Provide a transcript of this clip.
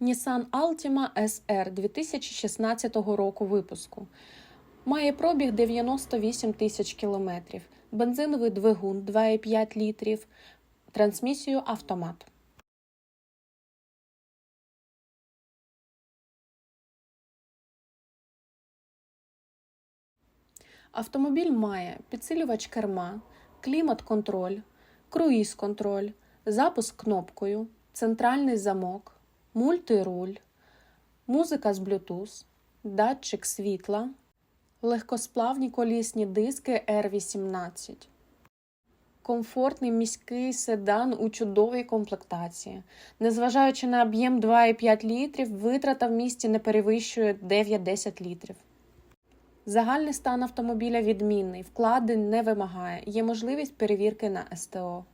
Nissan Altima SR 2016 року випуску. Має пробіг 98 тисяч кілометрів, бензиновий двигун 2,5 літрів, трансмісію автомат. Автомобіль має підсилювач керма, клімат-контроль, круїз-контроль, запуск кнопкою, центральний замок, мультируль, музика з Bluetooth, датчик світла, легкосплавні колісні диски R18. Комфортний міський седан у чудовій комплектації. Незважаючи на об'єм 2,5 літрів, витрата в місті не перевищує 9-10 літрів. Загальний стан автомобіля відмінний, вкладень не вимагає, є можливість перевірки на СТО.